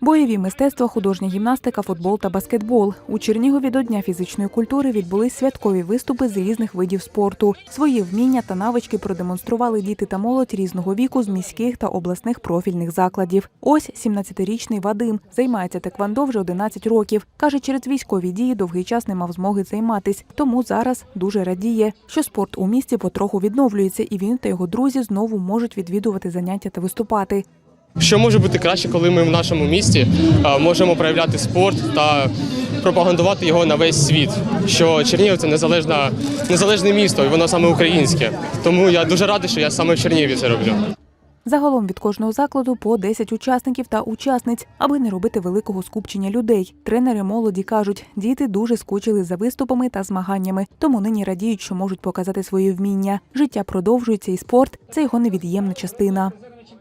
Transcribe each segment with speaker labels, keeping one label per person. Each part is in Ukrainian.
Speaker 1: Бойові мистецтва, художня гімнастика, футбол та баскетбол. У Чернігові до Дня фізичної культури відбулись святкові виступи з різних видів спорту. Свої вміння та навички продемонстрували діти та молодь різного віку з міських та обласних профільних закладів. Ось 17-річний Вадим займається теквандо вже 11 років. Каже, через військові дії довгий час не мав змоги займатись, тому зараз дуже радіє, що спорт у місті потроху відновлюється, і він та його друзі знову можуть відвідувати заняття та виступати.
Speaker 2: Що може бути краще, коли ми в нашому місті е, можемо проявляти спорт та пропагандувати його на весь світ? Що Чернігів це незалежна, незалежне місто, і воно саме українське. Тому я дуже радий, що я саме в Чернігові це роблю.
Speaker 1: Загалом від кожного закладу по 10 учасників та учасниць, аби не робити великого скупчення людей. Тренери молоді кажуть, діти дуже скучили за виступами та змаганнями, тому нині радіють, що можуть показати свої вміння. Життя продовжується, і спорт це його невід'ємна частина.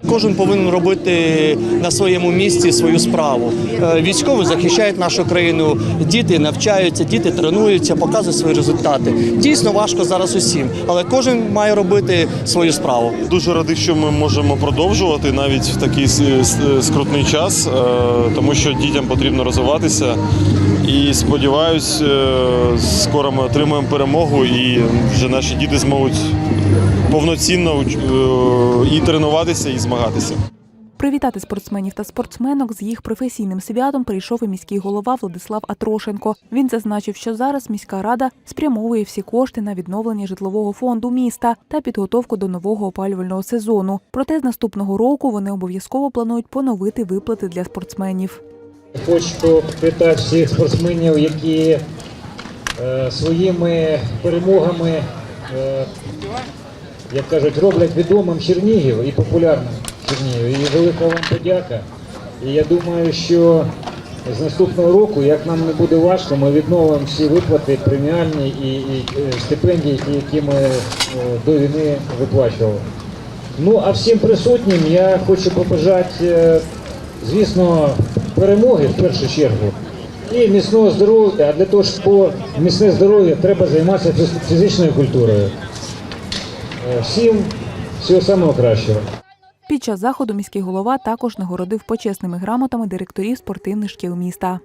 Speaker 3: Кожен повинен робити на своєму місці свою справу. Е, Військові захищають нашу країну, діти навчаються, діти тренуються, показують свої результати. Дійсно важко зараз усім, але кожен має робити свою справу.
Speaker 4: Дуже радий, що ми можемо продовжувати навіть в такий скрутний час, е, тому що дітям потрібно розвиватися. І сподіваюсь, е, скоро ми отримаємо перемогу, і вже наші діти зможуть повноцінно і тренуватися, і змагатися.
Speaker 1: Привітати спортсменів та спортсменок з їх професійним святом прийшов і міський голова Владислав Атрошенко. Він зазначив, що зараз міська рада спрямовує всі кошти на відновлення житлового фонду міста та підготовку до нового опалювального сезону. Проте з наступного року вони обов'язково планують поновити виплати для спортсменів.
Speaker 5: Хочу привітати всіх спортсменів, які е, своїми перемогами, е, як кажуть, роблять відомим Чернігів і популярним Чернігів. І велика вам подяка. І я думаю, що з наступного року, як нам не буде важко, ми відновимо всі виплати преміальні і, і е, стипендії, які ми е, до війни виплачували. Ну а всім присутнім я хочу побажати, е, звісно, перемоги в першу чергу і міцного здоров'я. А для того, щоб було міцне здоров'я, треба займатися фізичною культурою. Всім всього самого кращого.
Speaker 1: Під час заходу міський голова також нагородив почесними грамотами директорів спортивних шкіл міста.